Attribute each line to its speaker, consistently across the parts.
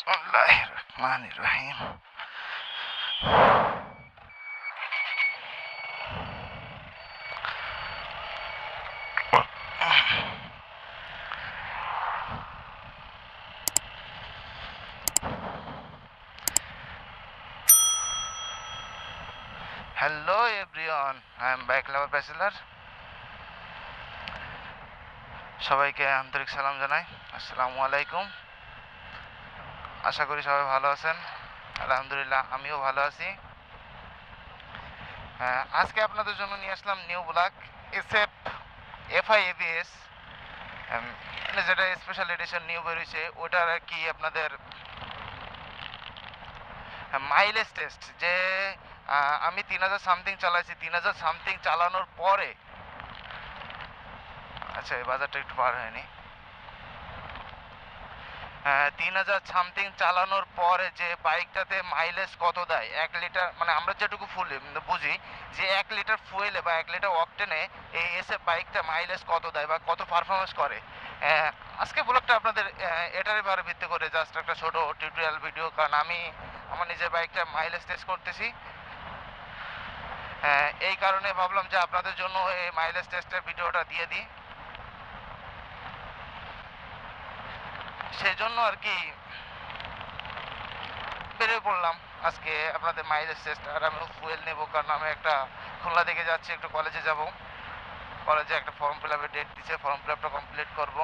Speaker 1: বিসমুল্লাহ রহমান রহিম hello everyone I am bike lover bachelor সবাইকে আন্তরিক সালাম জানাই আসসালামু আলাইকুম আশা করি সবাই ভালো আছেন। আলহামদুলিল্লাহ, আমিও ভালো আছি। আজকে আপনাদের জন্য নিয়ে আসলাম new block SF FI ABS মানে যেটা স্পেশাল এডিশন নিউ বেরিয়েছে ওটার আর কি আপনাদের মাইলেজ টেস্ট যে আমি তিন হাজার সামথিং চালাইছি, তিন হাজার সামথিং চালানোর পরে আচ্ছা এই বাজারটা একটু পার হয়নি। হ্যাঁ তিন হাজার সামথিং চালানোর পরে যে বাইকটাতে মাইলেজ কত দেয়? এক লিটার মানে আমরা যেটুকু ফুল বুঝি যে এক লিটার ফুয়েলে বা এক লিটার অকটেনে এই এসে বাইকটা মাইলেজ কত দেয় বা কত পারফরমেন্স করে? আজকে ব্লগটা আপনাদের এটার ব্যাপারে ভিত্তি করে জাস্ট একটা ছোট টিউটোরিয়াল ভিডিও কারণ আমি আমার নিজের বাইকটা মাইলেজ টেস্ট করতেছি। এই কারণে ভাবলাম যে আপনাদের জন্য এই মাইলেজ টেস্টের ভিডিওটা দিয়ে দিই। সেই জন্য আর কি বেরিয়ে পড়লাম। আজকে আপনাদের মাইলেজ টেস্ট আর আমি ফুয়েল নেব, কারণ আমি একটা খুলনা দিকে যাচ্ছি, একটু কলেজে যাব। কলেজে একটা ফর্ম ফিল আপের ডেট দিচ্ছে ফর্ম ফিল আপটা কমপ্লিট করব।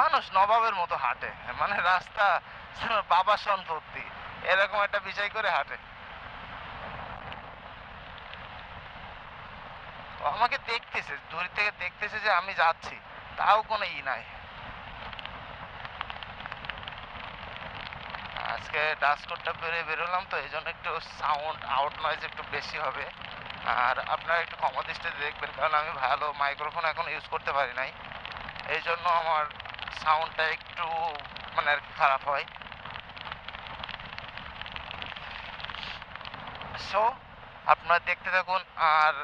Speaker 1: মানুষ নবাবের মতো হাঁটে মানে রাস্তা বাবা সম্পত্তি, এরকম একটা বিষয় করে হাঁটে। আমাকে দেখতেছে, দূর থেকে দেখতেছে যে আমি যাচ্ছি, তাও কোনো ই নাই। আজকে ডাস্টকোডটা বেরিয়ে বেরোলাম তো, এই জন্য একটু সাউন্ড আউট নয়েজ একটু বেশি হবে। আর আপনারা একটু ক্ষমা দৃষ্টিতে দেখবেন, কারণ আমি ভালো মাইক্রোফোন এখন ইউজ করতে পারি নাই। এই জন্য আমার সাউন্ডটা একটু মানে আর খারাপ হয়। সো আপনারা দেখতে থাকুন, আর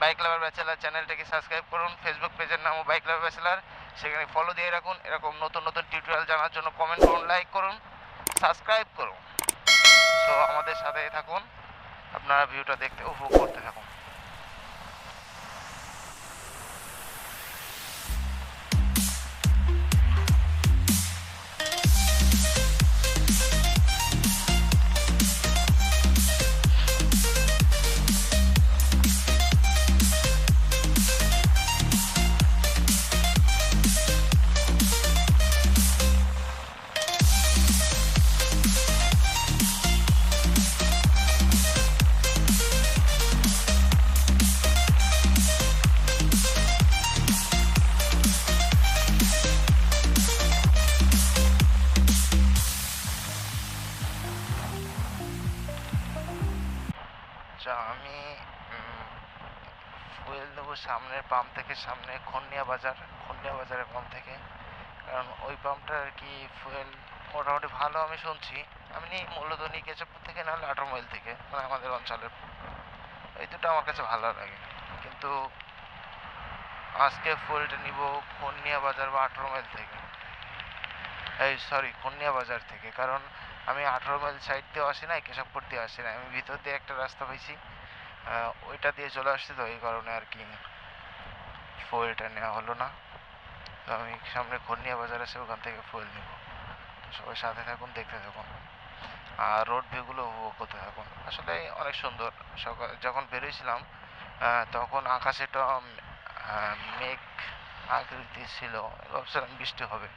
Speaker 1: বাইক লাভার ব্যাচেলার চ্যানেলটাকে সাবস্ক্রাইব করুন। ফেসবুক পেজের নামও বাইক লাভার ব্যাচেলার সেখানে ফলো দিয়ে রাখুন। এরকম নতুন নতুন টিউটোরিয়াল জানার জন্য কমেন্ট করুন লাইক করুন সাবস্ক্রাইব করুন। সো আমাদের সাথে থাকুন। আপনারা ভিউটা দেখতে, উপভোগ করতে থাকুন। সামনের সামনে খন্ডিয়া বাজার, খন্ডিয়া বাজারের পাম্প থেকে। কারণ ওই পাম্পটা আর কি ফুয়েল মোটামুটি ভালো আমি শুনছি। আমি মূলত নিই কেশবপুর থেকে, নাহলে আঠারো মাইল থেকে মানে আমাদের অঞ্চলের। এই দুটো আমার কাছে ভালো লাগে। কিন্তু আজকে ফুয়েলটা নিব খন্ডিয়া বাজার বা আঠারো মাইল থেকে। এই সরি, খন্ডিয়া বাজার থেকে। কারণ আমি আঠারো মাইল সাইড দিয়ে আসি না কেশবপুর দিয়ে আসি না আমি ভিতর দিয়ে একটা রাস্তা পাইছি। ওইটা দিয়ে চলে আসছি তো এই কারণে আর কি। ফুয়েলটা নেওয়া হলো না। তো আমি সামনে খন্ডিয়া বাজার আছে ওখান থেকে ফুয়েল নিব। সবাই সাথে থাকুন, দেখতে থাকুন। আর রোড ভিউগুলো উপভোগ করতে থাকুন। আসলে অনেক সুন্দর। সকাল, যখন বেরিয়েছিলাম তখন আকাশে একটা মেঘ আকৃতি ছিল। ভাবছিলাম বৃষ্টি হবে।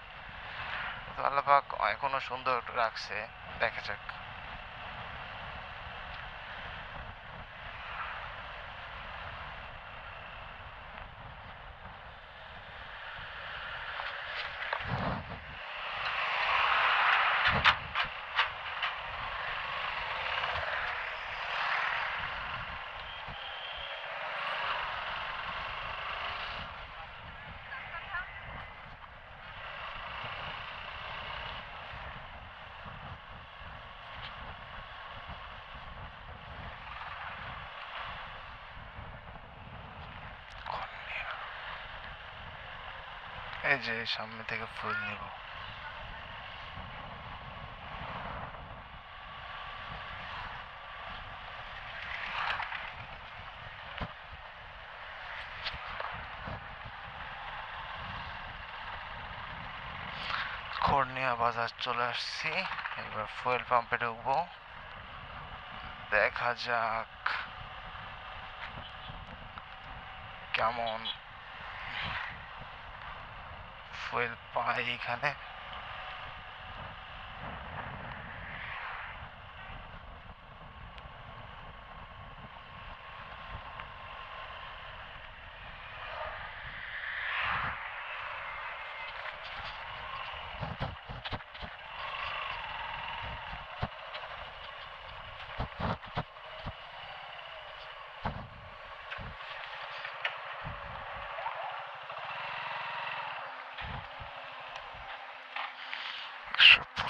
Speaker 1: তো আল্লাহ পাক এখনও সুন্দর রাখছে। দেখা যাক। এই যে সামনে থেকে ফুল নিব। খড়নিয়া বাজার চলে আসছি। এবার ফুয়েল পাম্পে ঢুকবো। দেখা যাক কেমন ফুয়েল পাই এখানে একশো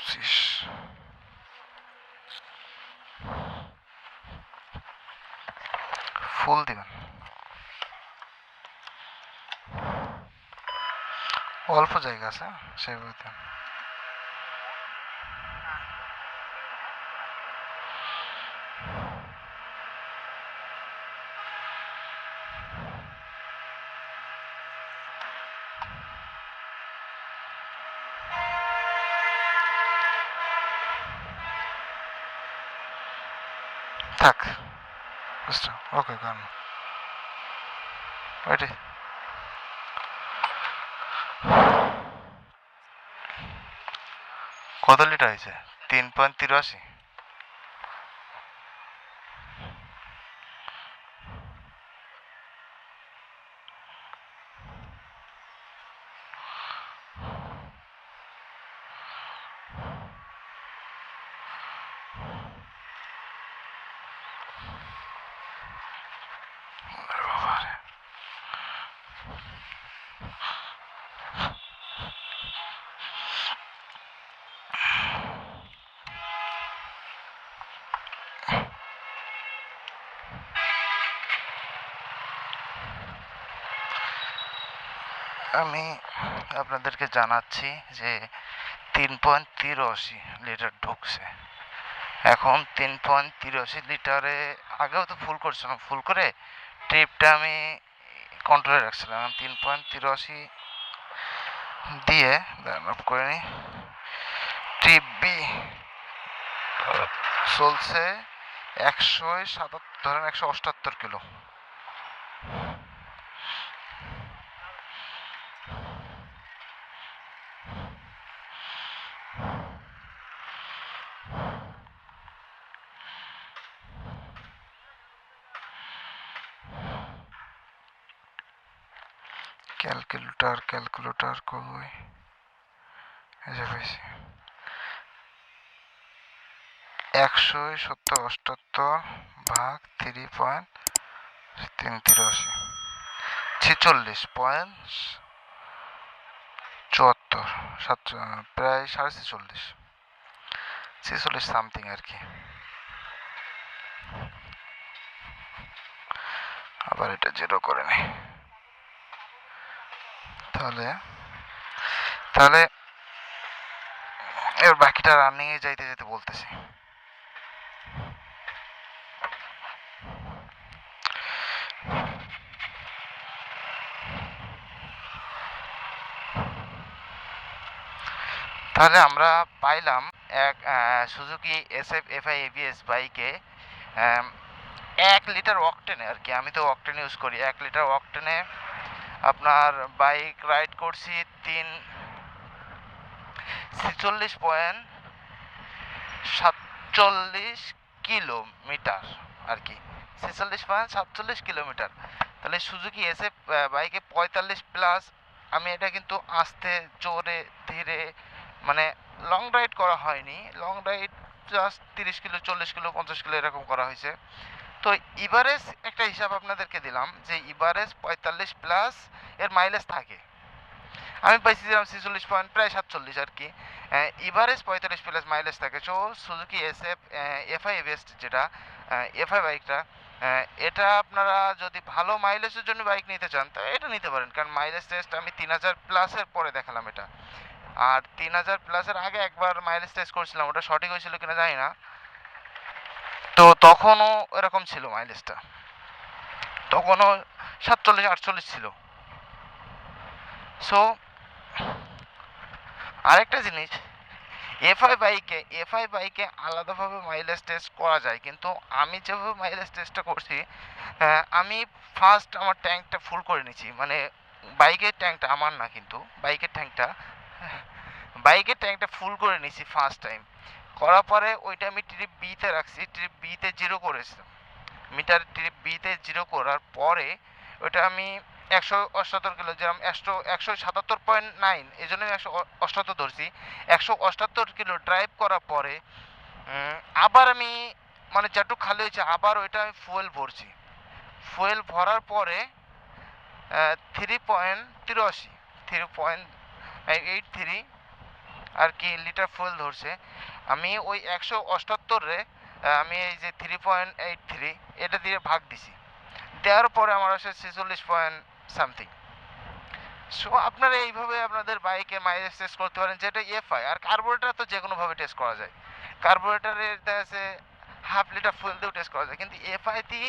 Speaker 1: পঁচিশ ফুল দিবেন। অল্প জায়গা আছে সেভাবে থাক। বুঝছ? ওকে কারণ ওইটাই কত লিটার হয়েছে? তিন পয়েন্ট তিরাশি? আমি আপনাদেরকে জানাচ্ছি যে তিন পয়েন্ট তিরাশি লিটার ঢুকছে। এখন তিন পয়েন্ট তিরাশি লিটারে আগেও তো ফুল করছিলাম। ফুল করে ট্রিপটা আমি কন্ট্রোলে রাখছিলাম। তিন পয়েন্ট তিরাশি দিয়ে অফ করে নিই। ট্রিপ বি চলছে একশো সাতাত্তর, ধরেন একশো অষ্টাত্তর কিলো। ক্যালকুলেটর কই পাইছি একশো সত্তর অষ্টাত্তর ভাগ থ্রি পয়েন্ট তিন তিরাশি। ছেচল্লিশ পয়েন্ট চুয়াত্তর। সাত, প্রায় সাড়ে ছেচল্লিশ। ছেচল্লিশ সামথিং আর কি। আবার এটা জিরো করে নেই। তাহলে? তাহলে এবার বাকিটা রানিং এ যাইতে যেতে বলতেছি। তাহলে আমরা পাইলাম এক Suzuki S F F I ABS বাইকে এক লিটার অকটেনে আর কি। আমি তো অকটেন ইউজ করি। এক লিটার অকটেনে আপনার বাইক রাইড করছি তিন ছেচল্লিশ পয়েন্ট সাতচল্লিশ কিলোমিটার আর কি। ছেচল্লিশ পয়েন্ট সাতচল্লিশ কিলোমিটার। তাহলে সুজুকি এসে বাইকে পঁয়তাল্লিশ প্লাস আমি এটা কিন্তু আস্তে, জোরে, ধীরে মানে লং রাইড করা হয়নি। লং রাইড জাস্ট তিরিশ কিলো, চল্লিশ কিলো, পঞ্চাশ কিলো এরকম করা হয়েছে। তো ইভারেজ একটা হিসাব আপনাদেরকে দিলাম যে ইভারেজ পঁয়তাল্লিশ প্লাস এর মাইলেজ থাকে। আমি পাইছিলাম ছেচল্লিশ পয়েন্ট প্রায় সাতচল্লিশ আর কি। ইভারেজ পঁয়তাল্লিশ প্লাস মাইলেজ থাকে। So Suzuki S F FI best যেটা এফআই বাইকটা এটা আপনারা যদি ভালো মাইলেজের জন্য বাইক নিতে চান, তো এটা নিতে পারেন। কারণ মাইলেজ টেস্ট আমি তিন হাজার প্লাসের পরে দেখালাম এটা। আর তিন হাজার প্লাসের আগে একবার মাইলেজ টেস্ট করছিলাম। ওটা সঠিক হয়েছিল কিনা জানি না। তো তখনও এরকম ছিল মাইলেজটা তখনও সাতচল্লিশ, আটচল্লিশ ছিল। সো আরেকটা জিনিস এফআই বাইকে এফআই বাইকে আলাদাভাবে মাইলেজ টেস্ট করা যায়। কিন্তু আমি যেভাবে মাইলেজ টেস্টটা করছি আমি ফার্স্ট আমার ট্যাঙ্কটা ফুল করে নিয়েছি মানে বাইকের ট্যাঙ্কটা আমার না কিন্তু বাইকের ট্যাঙ্কটা বাইকের ট্যাঙ্কটা ফুল করে নিয়েছি ফার্স্ট টাইম করার পরে ওইটা আমি ট্রিপ বিতে রাখছি ট্রিপ বিতে জিরো করেছিলাম মিটার ট্রিপ বিতে জিরো করার পরে ওটা আমি একশো অষ্টাত্তর কিলো যেরকম একশো একশো সাতাত্তর পয়েন্ট নাইন এই জন্য একশো অষ্টাত্তর ধরছি। একশো অষ্টাত্তর কিলো ড্রাইভ করার পরে আবার আমি মানে যেটুক খালি হয়েছে, আবার ওইটা আমি ফুয়েল ভরছি। ফুয়েল ভরার পরে থ্রি পয়েন্ট তিরাশি থ্রি পয়েন্ট এইট থ্রি আর কি লিটার ফুয়েল ধরছে। আমি ওই একশো অষ্টাত্তরে আমি এই যে থ্রি পয়েন্ট এইট থ্রি এটা দিয়ে ভাগ দিছি। দেওয়ার পরে আমার আসে ছেচল্লিশ পয়েন্ট সামথিং সো আপনারা এইভাবে আপনাদের বাইকে মাইলেজ টেস্ট করতে পারেন, যেটা এফআই আর কার্বোরেটার তো যে কোনোভাবে টেস্ট করা যায়। কার্বোরেটারের যাচ্ছে হাফ লিটার ফুয়েল দিয়েও টেস্ট করা যায়, কিন্তু এফআইতে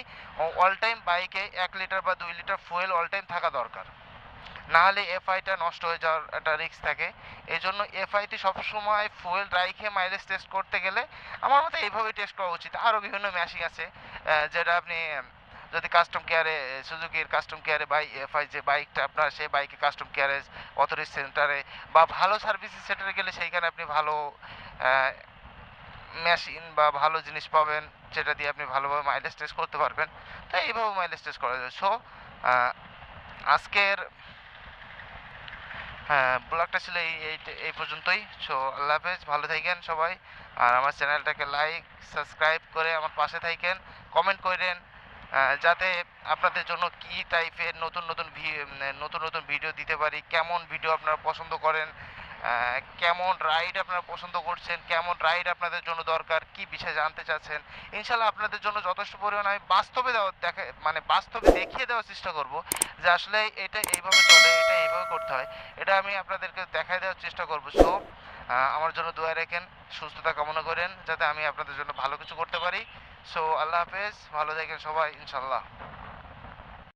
Speaker 1: অল টাইম বাইকে এক লিটার বা দুই লিটার ফুয়েল অল টাইম থাকা দরকার। না হলে এফআইটা নষ্ট হয়ে যাওয়ার একটা রিস্ক থাকে। এই জন্য এফআইতে সবসময় ফুয়েল রাইখে মাইলেজ টেস্ট করতে গেলে আমার মতে এইভাবেই টেস্ট করা উচিত। আরও বিভিন্ন মেশিন আছে যেটা আপনি, যদি কাস্টম কেয়ারে সুজুকির কাস্টম কেয়ারে বাই এফআই যে বাইকটা আপনার, সেই বাইকে কাস্টম কেয়ারে অথরিটি সেন্টারে বা ভালো সার্ভিস সেন্টারে গেলে সেইখানে আপনি ভালো মেশিন বা ভালো জিনিস পাবেন, যেটা দিয়ে আপনি ভালোভাবে মাইলেজ টেস্ট করতে পারবেন। তো এইভাবে মাইলেজ টেস্ট করা যায়। সো আজকের হ্যাঁ ব্লগটা ছিল এই, এই- পর্যন্তই। সো আল্লাহ হাফেজ, ভালো থাকেন সবাই। আর আমার চ্যানেলটাকে লাইক সাবস্ক্রাইব করে আমার পাশে থাকেন। কমেন্ট করেন যাতে আপনাদের জন্য কি টাইপের নতুন নতুন নতুন নতুন ভিডিও দিতে পারি, কেমন ভিডিও আপনারা পছন্দ করেন কেমন রাইড আপনারা পছন্দ করছেন? কেমন রাইড আপনাদের জন্য দরকার? কি বিষয়ে জানতে চাচ্ছেন? ইনশাল্লাহ আপনাদের জন্য যথেষ্ট পরিমাণ আমি বাস্তবে দেওয়া দেখা মানে বাস্তবে দেখিয়ে দেওয়ার চেষ্টা করব যে আসলে এটা এইভাবে চলে, এটা এইভাবে করতে হয়। এটা আমি আপনাদেরকে দেখাই দেওয়ার চেষ্টা করব। সো আমার জন্য দোয়া রাখেন, সুস্থতা কামনা করেন, যাতে আমি আপনাদের জন্য ভালো কিছু করতে পারি। সো আল্লাহ হাফেজ, ভালো থাকেন সবাই ইনশাল্লাহ